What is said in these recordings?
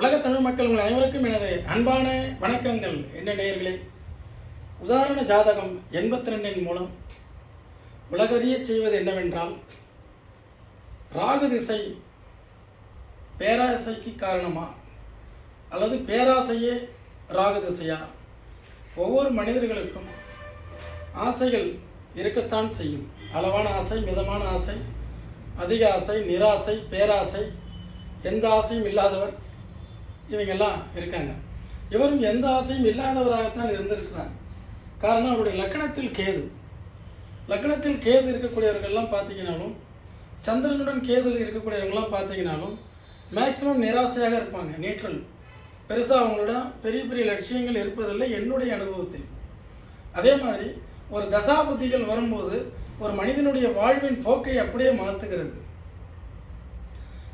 உலக தமிழ் மக்கள் உங்கள் அனைவருக்கும் எனது அன்பான வணக்கங்கள். என்ன நேயர்களே உதாரண ஜாதகம் எண்பத்தி ரெண்டின் மூலம் உலகறிய செய்வது என்னவென்றால் ராகு திசை பேராசைக்கு காரணமா அல்லது பேராசையே ராகு திசையா? ஒவ்வொரு மனிதர்களுக்கும் ஆசைகள் இருக்கத்தான் செய்யும். அளவான ஆசை மிதமான ஆசை அதிக ஆசை நிராசை பேராசை எந்த ஆசையும் இல்லாதவர் இவங்கெல்லாம் இருக்காங்க. இவரும் எந்த ஆசையும் இல்லாதவராகத்தான் இருந்திருக்கிறார். காரணம் அவருடைய லக்கணத்தில் கேது. லக்கணத்தில் கேது இருக்கக்கூடியவர்கள்லாம் பார்த்தீங்கன்னாலும் சந்திரனுடன் கேது இருக்கக்கூடியவங்களாம் பார்த்தீங்கன்னாலும் மேக்சிமம் நிராசையாக இருப்பாங்க நீற்றல் பெருசாக அவங்களோட பெரிய பெரிய லட்சியங்கள் இருப்பதில்லை என்னுடைய அனுபவத்தில். அதே மாதிரி ஒரு தசாபுத்திகள் வரும்போது ஒரு மனிதனுடைய வாழ்வின் போக்கை அப்படியே மாற்றுகிறது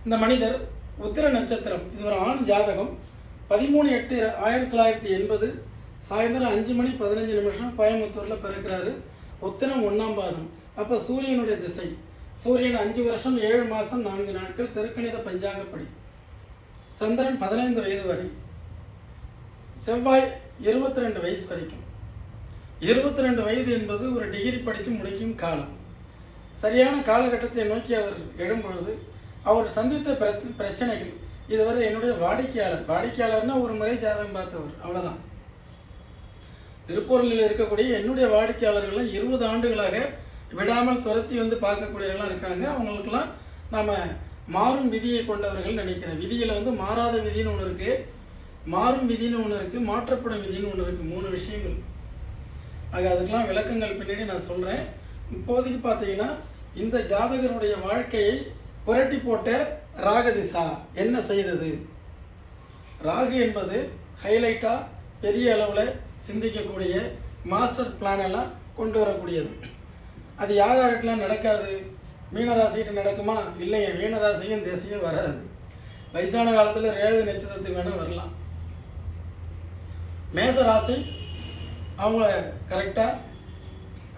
இந்த மனிதர் உத்திர நட்சத்திரம். இது ஒரு ஆண் ஜாதகம். பதிமூணு எட்டு ஆயிரத்தி தொள்ளாயிரத்தி எண்பது. சாயந்தரம் அஞ்சு மணி பதினஞ்சு நிமிஷம் கோயம்புத்தூரில் பிறக்கிறாரு. உத்திரம் ஒன்றாம் பாதம். அப்போ சூரியனுடைய திசை. சூரியன் அஞ்சு வருஷம் ஏழு மாதம் நான்கு நாட்கள் திருக்கணித பஞ்சாங்கப்படி. சந்திரன் பதினைந்து வயது வரை. செவ்வாய் இருபத்தி ரெண்டு வயசு வரைக்கும். இருபத்தி ரெண்டு வயது என்பது ஒரு டிகிரி படித்து முடிக்கும் காலம். சரியான காலகட்டத்தை நோக்கி அவர் எழும்பொழுது அவர் சந்தித்த பிர- பிரச்சனைகள். இதுவரை என்னுடைய வாடிக்கையாளர் வாடிக்கையாளர்னா ஒரு முறை ஜாதகம் பார்த்தவர் அவ்வளோதான் திருப்பூரில் இருக்கக்கூடிய என்னுடைய வாடிக்கையாளர்கள்லாம் இருபது ஆண்டுகளாக விடாமல் துரத்தி வந்து பார்க்கக்கூடியவர்களாம் இருக்காங்க. அவங்களுக்கெல்லாம் நாம் மாறும் விதியை கொண்டவர்கள் நினைக்கிறேன். விதியில் வந்து மாறாத விதின்னு ஒன்று இருக்குது மாறும் விதின்னு ஒன்று இருக்குது மாற்றப்படும் விதின்னு ஒன்று இருக்குது மூணு விஷயங்கள். ஆக அதுக்கெலாம் விளக்கங்கள் பின்னாடி நான் சொல்கிறேன் இப்போதைக்கு பார்த்தீங்கன்னா இந்த ஜாதகருடைய வாழ்க்கையை புரட்டி போட்ட ராகதிசா என்ன செய்தது? ராகு என்பது ஹைலைட்டாக பெரிய அளவில் சிந்திக்கக்கூடிய மாஸ்டர் பிளான் எல்லாம் கொண்டு வரக்கூடியது. அது யார் யாருக்கெல்லாம் நடக்காது? மீனராசிக்கிட்ட நடக்குமா? இல்லைங்க மீனராசியும் திசையும் வராது. வயசான காலத்தில் ரேவதி நட்சத்திரத்துக்கு வேணால் வரலாம். மேச ராசி அவங்க கரெக்டாக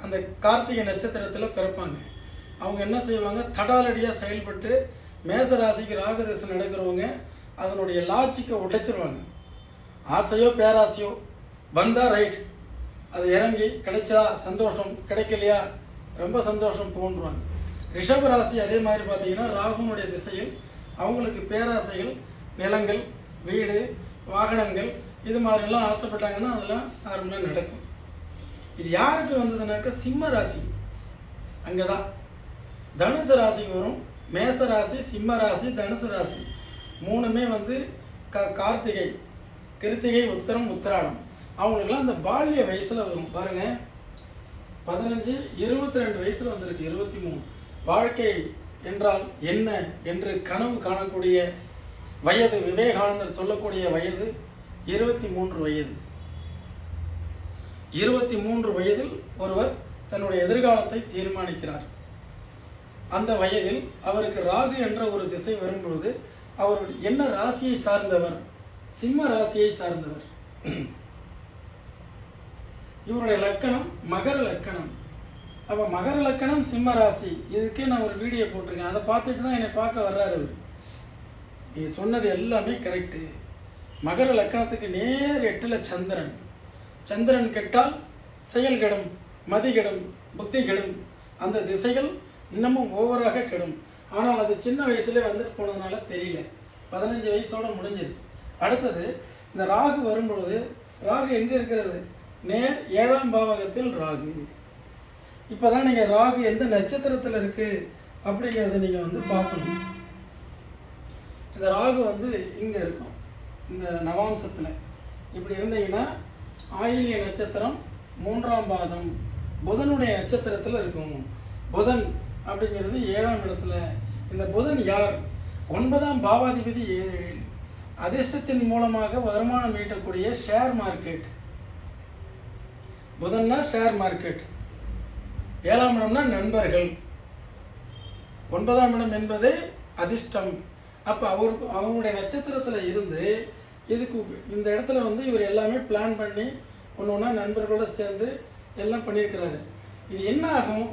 அந்த கார்த்திகை நட்சத்திரத்தில் பிறப்பாங்க. அவங்க என்ன செய்வாங்க? தடாலடியாக செயல்பட்டு மேச ராசிக்கு ராகதசை நடக்கிறவங்க அதனுடைய லாஜிக்கை உடைச்சிருவாங்க. ஆசையோ பேராசையோ வந்தால் ரைட் அது இறங்கி கிடைச்சா சந்தோஷம் கிடைக்கலையா? ரொம்ப சந்தோஷம் தோன்றுவாங்க. ரிஷப ராசி அதே மாதிரி பார்த்தீங்கன்னா ராகுனுடைய திசையில் அவங்களுக்கு பேராசைகள் நிலங்கள் வீடு வாகனங்கள் இது மாதிரிலாம் ஆசைப்பட்டாங்கன்னா அதெல்லாம் நார்மலாக நடக்கும். இது யாருக்கு வந்ததுனாக்கா சிம்ம ராசி. அங்கே தான் தனுசு ராசிக்கு வரும். மேச ராசி சிம்ம ராசி தனுசு ராசி. மூணுமே வந்து க கார்த்திகை கிருத்திகை உத்தரம் உத்திராடம். அவங்களுக்குலாம் அந்த பால்ய வயசில் வரும். பாருங்கள் பதினஞ்சு இருபத்தி ரெண்டு வயசில் வந்திருக்கு. இருபத்தி மூணு வாழ்க்கை என்றால் என்ன என்று கனவு காணக்கூடிய வயது விவேகானந்தர் சொல்லக்கூடிய வயது இருபத்தி மூன்று வயது. இருபத்தி மூன்று வயதில் ஒருவர் தன்னுடைய எதிர்காலத்தை தீர்மானிக்கிறார். அந்த வயதில் அவருக்கு ராகு என்ற ஒரு திசை வரும்பொழுது அவருடைய என்ன ராசியை சார்ந்தவர்? சிம்ம ராசியை சார்ந்தவர். இவருடைய லக்கணம் மகர லக்கணம். அப்போ மகர லக்கணம் சிம்ம ராசி. இதுக்கே நான் ஒரு வீடியோ போட்டிருக்கேன். அதை பார்த்துட்டு தான் என்னை பார்க்க வர்றாரு அவர். நீ சொன்னது எல்லாமே கரெக்டு மகர லக்கணத்துக்கு நேர் எட்டில் சந்திரன். சந்திரன் கெட்டால் செயல்கெடும் மதிகெடும் மதி புத்தி கெடும் அந்த திசைகள் இன்னமும் ஓவராக கெடும். ஆனால் அது சின்ன வயசுல வந்து போனதுனால தெரியல. பதினஞ்சு வயசோட முடிஞ்சிருச்சு. அடுத்தது இந்த ராகு வரும்பொழுது ராகு எங்கே இருக்கிறது? நேர் ஏழாம் பாவகத்தில் ராகு. இப்போ தான் நீங்கள் ராகு எந்த நட்சத்திரத்தில் இருக்குது அப்படிங்கிறத நீங்கள் வந்து பார்க்கணும். இந்த ராகு வந்து இங்கே இருக்கும். இந்த நவாம்சத்தில். இப்படி இருந்தீங்கன்னா ஆயிலிய நட்சத்திரம் மூன்றாம் பாதம் புதனுடைய நட்சத்திரத்தில் இருக்கும். புதன் அப்படிங்கிறது ஏழாம் இடத்துல. இந்த புதன் யார்? ஒன்பதாம் பாவாதிபதி ஏழில் அதிர்ஷ்டத்தின் மூலமாக வருமானம் ஈட்டக்கூடிய ஷேர் மார்க்கெட் புதன்னா ஷேர் மார்க்கெட் ஏழாம் இடம்னா நண்பர்கள். ஒன்பதாம் இடம் என்பது அதிர்ஷ்டம். அப்போ அவருக்கு அவங்களுடைய நட்சத்திரத்தில் இருந்து இதுக்கு இந்த இடத்துல வந்து இவர் எல்லாமே பிளான் பண்ணி ஒன்று ஒன்றா நண்பர்களோடு சேர்ந்து எல்லாம் பண்ணியிருக்கிறாரு. இது என்ன ஆகும்?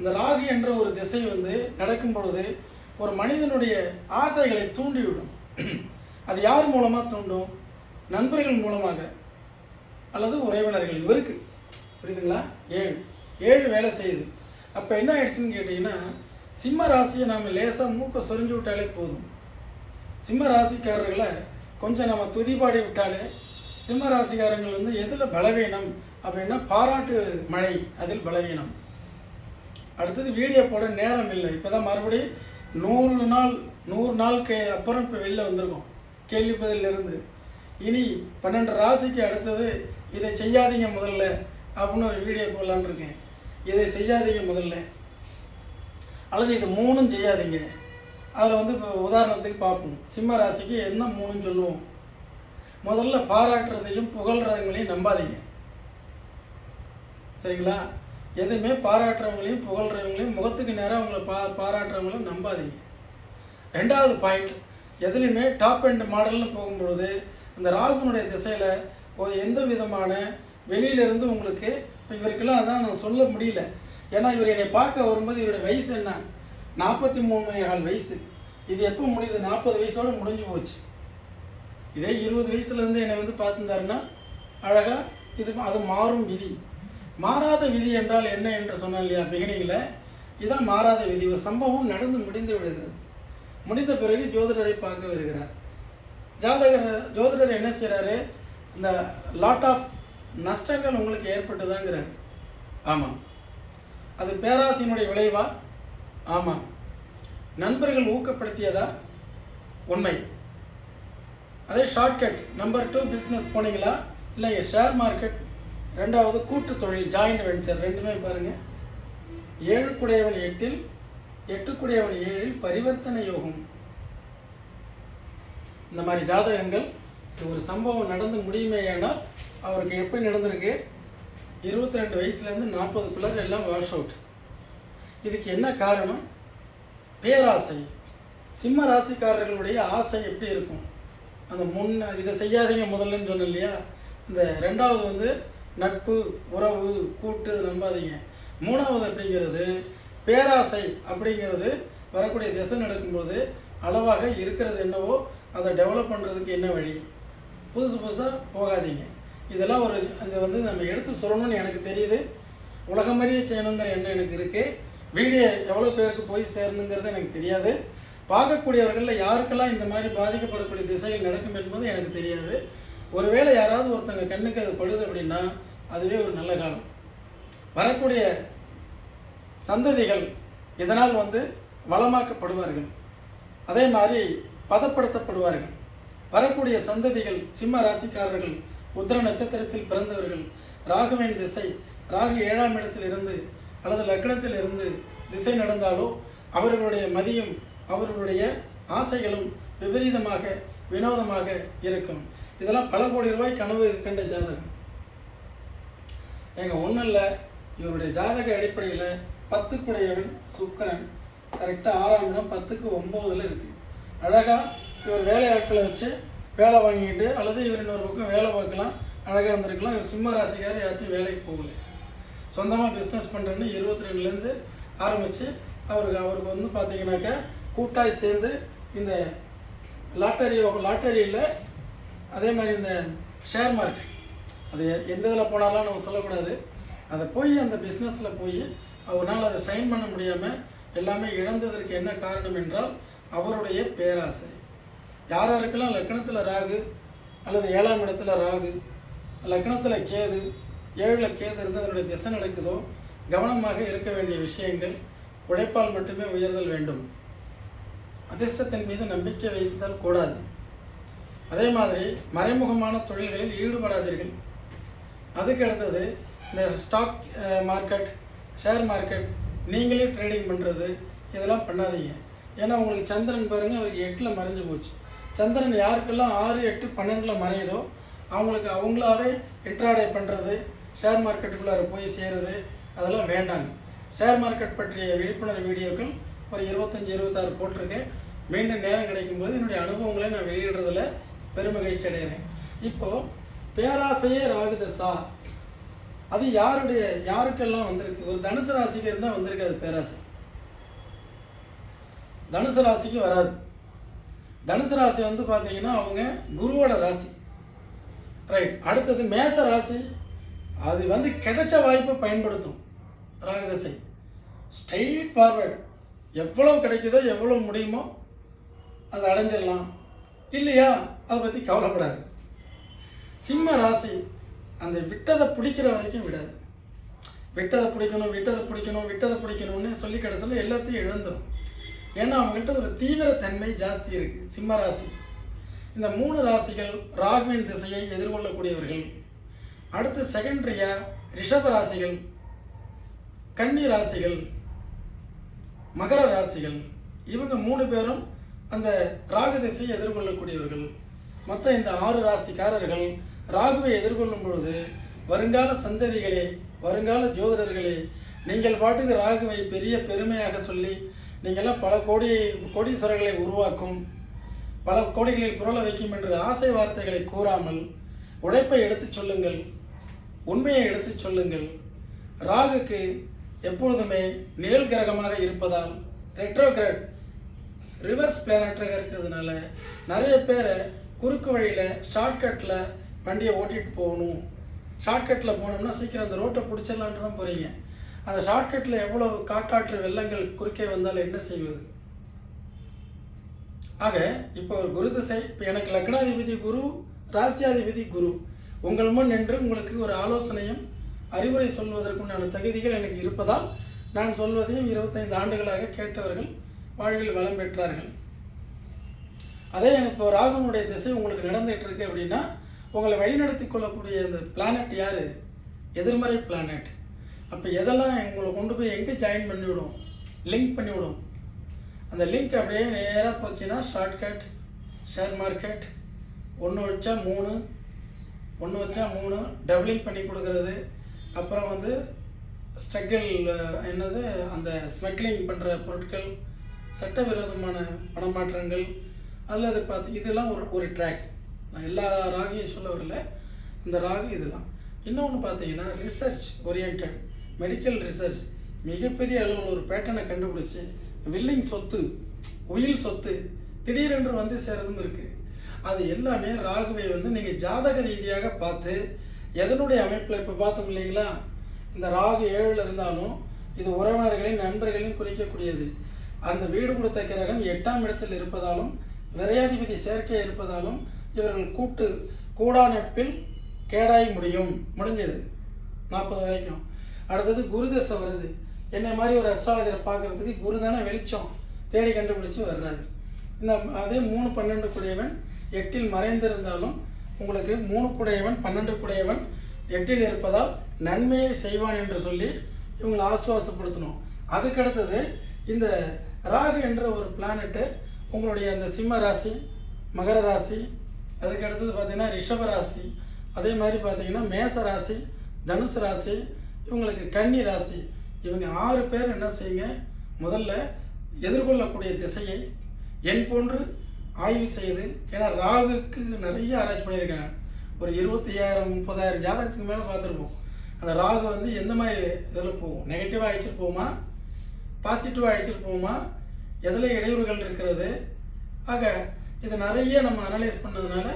இந்த ராகு என்ற ஒரு திசை வந்து நடக்கும் பொழுது ஒரு மனிதனுடைய ஆசைகளை தூண்டிவிடும். அது யார் மூலமாக தூண்டும்? நண்பர்கள் மூலமாக அல்லது உறவினர்கள்? இவருக்கு. புரியுதுங்களா? ஏழு. ஏழு வேலை செய்யுது. அப்போ என்ன ஆயிடுச்சுன்னு கேட்டிங்கன்னா சிம்ம ராசியை நாம் லேசாக மூக்க சொரிஞ்சு விட்டாலே போதும். சிம்ம ராசிக்காரர்களை கொஞ்சம் நம்ம துதிபாடி விட்டாலே சிம்ம ராசிக்காரங்கள் வந்து எதில் பலவீனம் அப்படின்னா பாராட்டு மழை அதில் பலவீனம். அடுத்தது வீடியோ போட நேரம் இல்லை. இப்போ தான் மறுபடியும் நூறு நாள் நூறு நாளுக்கு அப்புறம் இப்போ வெளில வந்திருக்கோம். கேள்வி பதிலிருந்து இனி பன்னெண்டு ராசிக்கு அடுத்தது இதை செய்யாதீங்க முதல்ல அப்படின்னு ஒரு வீடியோ போடலான்ருக்கேன் இதை செய்யாதீங்க முதல்ல. அல்லது இது மூணும் செய்யாதீங்க. அதில் வந்து இப்போ உதாரணத்துக்கு பார்ப்போம். சிம்ம ராசிக்கு என்ன மூணுன்னு சொல்லுவோம். முதல்ல பாராட்டுறதையும் புகழ்றதையும் நம்பாதீங்க. சரிங்களா? எதுவுமே பாராட்டுறவங்களையும் புகழ்றவங்களையும் முகத்துக்கு நேராக அவங்கள பா பாராட்டுறவங்களையும் நம்பாதீங்க. ரெண்டாவது பாயிண்ட் எதுலேயுமே டாப் அண்ட் மாடல்னு போகும்பொழுது இந்த ராகுனுடைய திசையில் ஒரு எந்த விதமான வெளியிலேருந்து உங்களுக்கு இப்போ இவருக்கெல்லாம் அதான் நான் சொல்ல முடியல. ஏன்னா இவர் என்னை பார்க்க வரும்போது இவருடைய வயசு என்ன? நாற்பத்தி மூணு கால் வயசு. இது எப்போ முடியுது? நாற்பது வயசோடு முடிஞ்சு போச்சு. இதே இருபது வயசுலேருந்து என்னை வந்து பார்த்துருந்தாருன்னா அழகாக இது அது மாறும் விதி. மாறாத விதி என்றால் என்ன என்று சொன்னேன் இல்லையா பிகினிங்கில் இதான் மாறாத விதி. ஒரு சம்பவம் நடந்து முடிந்து விடுகிறது. முடிந்த பிறகு ஜோதிடரை பார்க்க வருகிறார். ஜாதகர் ஜோதிடர் என்ன செய்கிறாரு இந்த லாட் ஆஃப் நஷ்டங்கள் உங்களுக்கு ஏற்பட்டுதாங்கிறார். ஆமாம். அது பேராசையினுடைய விளைவா? ஆமாம். நண்பர்கள் ஊக்கப்படுத்தியதா? உண்மை. அதே ஷார்ட்கட் நம்பர் டூ பிஸ்னஸ் போனீங்களா? இல்லைங்க ஷேர் மார்க்கெட் ரெண்டாவது கூட்டு தொழில் ஜாயிண்ட் வென்ச்சர் ரெண்டுமே பாருங்கள் ஏழு குடையவன் எட்டில் எட்டு குடையவன் ஏழில் பரிவர்த்தனை யோகம். இந்த மாதிரி ஜாதகங்கள் ஒரு சம்பவம் நடந்து முடியுமே முடியுமேயானால் அவருக்கு எப்படி நடந்திருக்கு? இருபத்தி ரெண்டு வயசுலேருந்து நாற்பதுக்குள்ளார எல்லாம் வாஷ் அவுட் இதுக்கு என்ன காரணம்? பேராசை. சிம்ம ராசிக்காரர்களுடைய ஆசை எப்படி இருக்கும்? அந்த முன் இதை செய்யாதீங்க முதல்லன்னு சொன்னேன் இல்லையா? இந்த ரெண்டாவது வந்து நட்பு உறவு கூட்டு நம்பாதீங்க. மூணாவது அப்படிங்கிறது பேராசை அப்படிங்கிறது வரக்கூடிய திசை நடக்கும்போது அளவாக இருக்கிறது என்னவோ அதை டெவலப் பண்ணுறதுக்கு என்ன வழி? புதுசு புதுசாக போகாதீங்க. இதெல்லாம் ஒரு இதை வந்து நம்ம எடுத்து சொல்லணும்னு எனக்கு தெரியுது. உலகமறிய செய்யணுங்கிற எண்ணம் எனக்கு இருக்குது வீடியோ எவ்வளோ பேருக்கு போய் சேரணுங்கிறது எனக்கு தெரியாது. பார்க்கக்கூடியவர்களில் யாருக்கெல்லாம் இந்த மாதிரி பாதிக்கப்படக்கூடிய திசைகள் நடக்கும் என்பது எனக்கு தெரியாது. ஒருவேளை யாராவது ஒருத்தங்க கண்ணுக்கு அது படுது அப்படின்னா அதுவே ஒரு நல்ல காலம். வரக்கூடிய சந்ததிகள் இதனால் வந்து வளமாக்கப்படுவார்கள். அதே மாதிரி பதப்படுத்தப்படுவார்கள். வரக்கூடிய சந்ததிகள் சிம்ம ராசிக்காரர்கள் உத்திர நட்சத்திரத்தில் பிறந்தவர்கள் ராகுவின் திசை ராகு ஏழாம் இடத்தில் இருந்து அல்லது லக்னத்தில் இருந்து திசை நடந்தாலோ அவர்களுடைய மதியும் அவர்களுடைய ஆசைகளும் விபரீதமாக வினோதமாக இருக்கும். இதெல்லாம் பல கோடி ரூபாய் கனவு இருக்கின்ற ஜாதகம். எங்க ஒன்றும் இல்லை. இவருடைய ஜாதக அடிப்படையில் பத்துக்குடையவன் சுக்கரன் கரெக்டாக ஆறாம் இடம் பத்துக்கு ஒம்போதில் இருக்குது அழகாக இவர் வேலையாட்களை வச்சு வேலை வாங்கிட்டு அல்லது இவர் இன்னொரு பக்கம் வேலை பார்க்கலாம் அழகாக இருந்திருக்கலாம். இவர் சிம்ம ராசிக்காரர் யார்ட்டையும் வேலைக்கு போகல. சொந்தமாக பிஸ்னஸ் பண்ணுறேன்னு இருபத்தி ரெண்டுலேருந்து ஆரம்பித்து அவருக்கு அவருக்கு வந்து பார்த்தீங்கன்னாக்கா கூட்டாய் சேர்ந்து இந்த லாட்டரி லாட்டரியில் அதே மாதிரி இந்த ஷேர் மார்க்கெட் அது எந்த இதில் போனாலும் நம்ம சொல்லக்கூடாது. அதை போய் அந்த பிஸ்னஸில் போய் அவரால் அதை சைன் பண்ண முடியாமல் எல்லாமே இழந்ததற்கு என்ன காரணம் என்றால் அவருடைய பேராசை. யார் யாருக்கெல்லாம் லக்னத்தில் ராகு அல்லது ஏழாம் இடத்துல ராகு லக்னத்தில் கேது ஏழில் கேது இருந்து அதனுடைய திசை நடக்குதோ கவனமாக இருக்க வேண்டிய விஷயங்கள் உழைப்பால் மட்டுமே உயர்தல் வேண்டும். அதிர்ஷ்டத்தின் மீது நம்பிக்கை வைத்தல் கூடாது. அதே மாதிரி மறைமுகமான தொழில்களில் ஈடுபடாதீர்கள். அதுக்கு அடுத்தது இந்த ஸ்டாக் மார்க்கெட் ஷேர் மார்க்கெட் நீங்களே ட்ரேடிங் பண்ணுறது இதெல்லாம் பண்ணாதீங்க. ஏன்னா உங்களுக்கு சந்திரன் பாருங்கள் அவருக்கு எட்டில் மறைஞ்சு போச்சு. சந்திரன் யாருக்கெல்லாம் ஆறு எட்டு பன்னெண்டில் மறையுதோ அவங்களுக்கு அவங்களாவே இன்ட்ராடே பண்ணுறது ஷேர் மார்க்கெட்டுக்குள்ளார போய் சேருது அதெல்லாம் வேண்டாங்க. ஷேர் மார்க்கெட் பற்றிய விழிப்புணர்வு வீடியோக்கள் ஒரு இருபத்தஞ்சி இருபத்தாறு போட்டிருக்கேன். மீண்டும் நேரம் கிடைக்கும்போது என்னுடைய அனுபவங்களை நான் வெளியிடுறதில் பெருமகிழ்ச்சி அடைகிறேன் இப்போது பேராசையே ராகுதசா. அது யாருடைய யாருக்கெல்லாம் வந்திருக்கு? ஒரு தனுசு ராசிக்கு இருந்தால் வந்திருக்கு அது பேராசை. தனுசு ராசிக்கு வராது. தனுசு ராசி வந்து பார்த்தீங்கன்னா அவங்க குருவோட ராசி. ரைட் அடுத்தது மேச ராசி. அது வந்து கிடைச்ச வாய்ப்பை பயன்படுத்தும். ராகதசை. ஸ்ட்ரெயிட் ஃபார்வர்டு எவ்வளோ கிடைக்குதோ எவ்வளோ முடியுமோ அதை அடைஞ்சிடலாம். இல்லையா? அதை பற்றி கவலைப்படாது. சிம்ம ராசி அந்த விட்டதை பிடிக்கிற வரைக்கும் விடாது. விட்டதை பிடிக்கணும் விட்டதை பிடிக்கணும் விட்டதை பிடிக்கணும்னு சொல்லி கடைசியில் எல்லாத்தையும் இழந்துடும் ஏன்னா அவங்கள்ட்ட ஒரு தீவிரத்தன்மை ஜாஸ்தி இருக்குது சிம்ம ராசி. இந்த மூணு ராசிகள் ராகுவின் திசையை எதிர்கொள்ளக்கூடியவர்கள். அடுத்து செகண்டரியா ரிஷப ராசிகள் கன்னி ராசிகள் மகர ராசிகள். இவங்க மூணு பேரும் அந்த ராகு திசையை எதிர்கொள்ளக்கூடியவர்கள். மொத்த இந்த ஆறு ராசிக்காரர்கள் ராகுவை எதிர்கொள்ளும் பொழுது வருங்கால சந்ததிகளே வருங்கால ஜோதிடர்களே நீங்கள் பாட்டுக்கு ராகுவை பெரிய பெருமையாக சொல்லி நீங்கள்லாம் பல கோடி கோடீஸ்வரர்களை உருவாக்கும் பல கோடிகளில் புரள வைக்கும் என்று ஆசை வார்த்தைகளை கூறாமல் உழைப்பை எடுத்துச் சொல்லுங்கள் உண்மையை எடுத்துச் சொல்லுங்கள். ராகுக்கு எப்பொழுதுமே நிழல் கிரகமாக இருப்பதால் ரெட்ரோகிரட் ரிவர்ஸ் பிளானட்டாக இருக்கிறதுனால நிறைய பேரை குறுக்கு வழியில் ஷார்ட்கட்டில் வண்டியை ஓட்டிகிட்டு போகணும். ஷார்ட்கட்டில் போனோம்னா சீக்கிரம் அந்த ரோட்டை பிடிச்சிடலான்ட்டு தான் போகிறீங்க அந்த ஷார்ட்கட்டில் எவ்வளவு காட்டாற்று வெள்ளங்கள் குறுக்கே வந்தால் என்ன செய்வது? ஆக இப்போ ஒரு குரு திசை இப்போ எனக்கு லக்னாதிபதி குரு ராசியாதிபதி குரு. உங்கள் முன் நின்று உங்களுக்கு ஒரு ஆலோசனையும் அறிவுரை சொல்வதற்குண்டான தகுதிகள் எனக்கு இருப்பதால் நான் சொல்வதையும் இருபத்தைந்து ஆண்டுகளாக கேட்டவர்கள் வாழ்வில் வளம் பெற்றார்கள். அதே இப்போ ராகுனுடைய திசை உங்களுக்கு நடந்துகிட்டு இருக்கு அப்படின்னா உங்களை வழிநடத்தி கொள்ளக்கூடிய அந்த பிளானட் யார்? எதிர்மறை பிளானட் அப்போ எதெல்லாம் உங்களை கொண்டு போய் எங்கே ஜாயின் பண்ணிவிடும் லிங்க் பண்ணிவிடும் அந்த லிங்க் அப்படியே நேராக போச்சுன்னா ஷார்ட்கட் ஷேர் மார்க்கெட் ஒன்று வச்சா மூணு ஒன்று வச்சா மூணு டபுளிங் பண்ணி கொடுக்கறது. அப்புறம் வந்து ஸ்ட்ரகிள் என்னது? அந்த ஸ்மக்லிங் பண்ணுற பொருட்கள் சட்டவிரோதமான பணமாற்றங்கள் அல்லது பார்த்து இதெல்லாம் ஒரு ஒரு ட்ராக் நான் எல்லா ராகியும் சொல்ல வரல. இந்த ராகு இதெல்லாம். இன்னொன்று பார்த்தீங்கன்னா ரிசர்ச் ஓரியன்ட் மெடிக்கல் ரிசர்ச் மிகப்பெரிய அளவில் ஒரு பேட்டர்னை கண்டுபிடிச்சி வில்லிங் சொத்து உயில் சொத்து திடீரென்று வந்து சேரதும் இருக்குது அது எல்லாமே ராகுவை வந்து நீங்கள் ஜாதக ரீதியாக பார்த்து எதனுடைய அமைப்பில் இப்போ பார்த்தோம் இல்லைங்களா? இந்த ராகு ஏழில் இருந்தாலும் இது உறவினர்களையும் நண்பர்களையும் குறிக்கக்கூடியது. அந்த வீடு கொடுத்த கிரகம் எட்டாம் இடத்தில் இருப்பதாலும் விரையாதிபதி சேர்க்கை இருப்பதாலும் இவர்கள் கூட்டு கூடா நட்பில் கேடாய் முடியும். முடிஞ்சது. நாற்பது வரைக்கும். அடுத்தது குருதசை வருது. என்னை மாதிரி ஒரு அஸ்ட்ராலஜரை பார்க்கறதுக்கு குரு தானே வெளிச்சம். தேடி கண்டுபிடிச்சு வர்றாரு. இந்த அதே மூணு பன்னெண்டு குடையவன் எட்டில் மறைந்திருந்தாலும் உங்களுக்கு மூணு குடையவன் பன்னெண்டு குடையவன் எட்டில் இருப்பதால் நன்மையை செய்வான் என்று சொல்லி இவங்களை ஆசுவாசப்படுத்தணும். அதுக்கடுத்தது இந்த ராகு என்ற ஒரு பிளானெட்டு உங்களுடைய அந்த சிம்ம ராசி மகர ராசி அதுக்கு அடுத்தது பார்த்தீங்கன்னா ரிஷப ராசி அதே மாதிரி பார்த்தீங்கன்னா மேச ராசி தனுசு ராசி இவங்களுக்கு கன்னி ராசி. இவங்க ஆறு பேர் என்ன செய்யுங்க? முதல்ல எதிர்கொள்ளக்கூடிய திசையை என் போன்று ஆய்வு செய்து ஏன்னா ராகுக்கு நிறைய ஆராய்ச்சி பண்ணியிருக்காங்க. ஒரு இருபத்தையாயிரம் முப்பதாயிரம் ஜாதகத்துக்கு மேலே பார்த்துருப்போம். அந்த ராகு வந்து எந்த மாதிரி இதில் போகும்? நெகட்டிவாக அழிச்சிட்டு போகுமா? பாசிட்டிவாக அழிச்சிட்டு போகுமா? எதில் இடையூறுகள் இருக்கிறது? ஆக இது நிறைய நம்ம அனலைஸ் பண்ணதுனால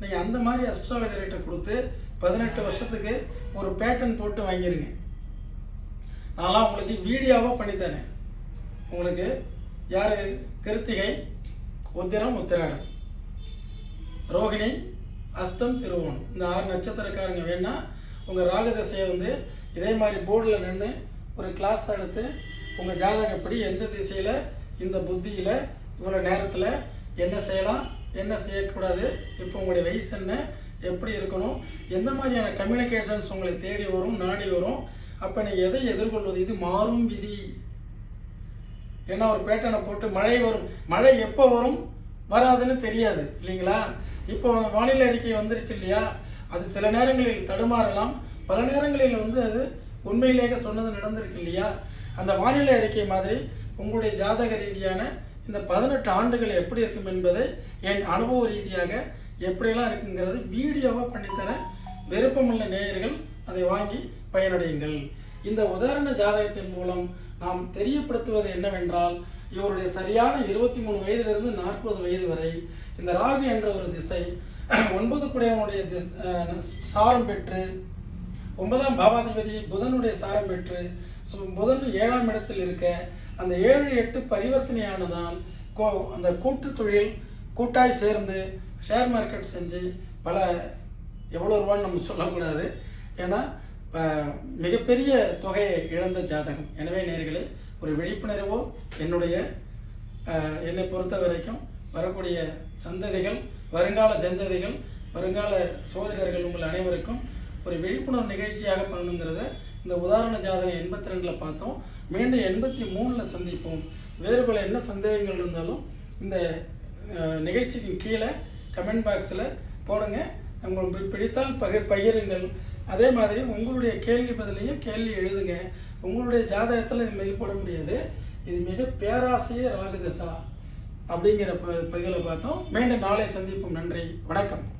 நீங்கள் அந்த மாதிரி அஸ்ட்ராலஜர்கிட்ட கொடுத்து பதினெட்டு வருஷத்துக்கு ஒரு பேட்டர்ன் போட்டு வாங்கிருங்க. நான்லாம் உங்களுக்கு வீடியோவாக பண்ணித்தரேன் உங்களுக்கு யார்? கிருத்திகை உத்திரம் உத்திராடம். ரோகிணி அஸ்தம் திருவோணம். இந்த ஆறு நட்சத்திரக்காரங்க வேணால் உங்கள் ராகதசையை வந்து இதே மாதிரி போர்டில் நின்று ஒரு கிளாஸ் எடுத்து உங்கள் ஜாதகப்படி எந்த திசையில் இந்த புத்தியில் இவ்வளோ நேரத்தில் என்ன செய்யலாம் என்ன செய்யக்கூடாது இப்போ உங்களுடைய வயசு என்ன எப்படி இருக்கணும் எந்த மாதிரியான கம்யூனிகேஷன்ஸ் உங்களை தேடி வரும் நாடி வரும் அப்போ நீங்கள் எதை எதிர்கொள்வது? இது மாறும் விதி. ஏன்னா ஒரு பேட்டனை போட்டு மழை வரும். மழை எப்போ வரும்? வராதுன்னு தெரியாது இல்லைங்களா? இப்போ வானிலை அறிக்கை வந்துருச்சு இல்லையா? அது சில நேரங்களில் தடுமாறலாம். பல நேரங்களில் வந்து அது உண்மையிலேயே சொன்னது நடந்திருக்கு இல்லையா? அந்த வானிலை அறிக்கை மாதிரி உங்களுடைய ஜாதக ரீதியான இந்த பதினெட்டு ஆண்டுகள் எப்படி இருக்கும் என்பதை என் அனுபவ ரீதியாக எப்படியெல்லாம் இருக்குங்கிறது வீடியோவாக பண்ணித்தரேன் விருப்பமுள்ள நேயர்கள் அதை வாங்கி பயனடையுங்கள். இந்த உதாரண ஜாதகத்தின் மூலம் நாம் தெரியப்படுத்துவது என்னவென்றால் இவருடைய சரியான இருபத்தி மூணு வயதிலிருந்து நாற்பது வயது வரை இந்த ராகு என்ற ஒரு திசை ஒன்பது குடையவனுடைய திஸ் சாரம் பெற்று ஒன்பதாம் பாவாதிபதி புதனுடைய சாரம் பெற்று புதன் ஏழாம் இடத்தில் இருக்க அந்த ஏழு எட்டு பரிவர்த்தனையானதால் கோ அந்த கூட்டு தொழில் கூட்டாய் சேர்ந்து ஷேர் மார்க்கெட் செஞ்சு பல எவ்வளோ ரூபான்னு நம்ம சொல்லக்கூடாது. ஏன்னா மிகப்பெரிய தொகையை இழந்த ஜாதகம். எனவே நேர்களே ஒரு விழிப்புணர்வோ என்னுடைய என்னை பொறுத்த வரைக்கும் வரக்கூடிய சந்ததிகள் வருங்கால ஜந்ததிகள் வருங்கால சோதகர்கள் உங்கள் அனைவருக்கும் ஒரு விழிப்புணர்வு நிகழ்ச்சியாக பண்ணணுங்கிறத இந்த உதாரண ஜாதகம் எண்பத்தி ரெண்டில் பார்த்தோம். மீண்டும் எண்பத்தி மூணில் சந்திப்போம். வேறு பல என்ன சந்தேகங்கள் இருந்தாலும் இந்த நிகழ்ச்சிக்கு கீழே கமெண்ட் பாக்ஸில் போடுங்க. உங்களுக்கு பிடித்தால் பகை பகிருங்கள். அதே மாதிரி உங்களுடைய கேள்வி பதிலையும் கேள்வி எழுதுங்க. உங்களுடைய ஜாதகத்தில் இது மாரி போட முடியாது. இது மிக பேராசைய ராகுதசா அப்படிங்கிற ப பதிவில் பார்த்தோம். மீண்டும் நாளை சந்திப்போம். நன்றி. வணக்கம்.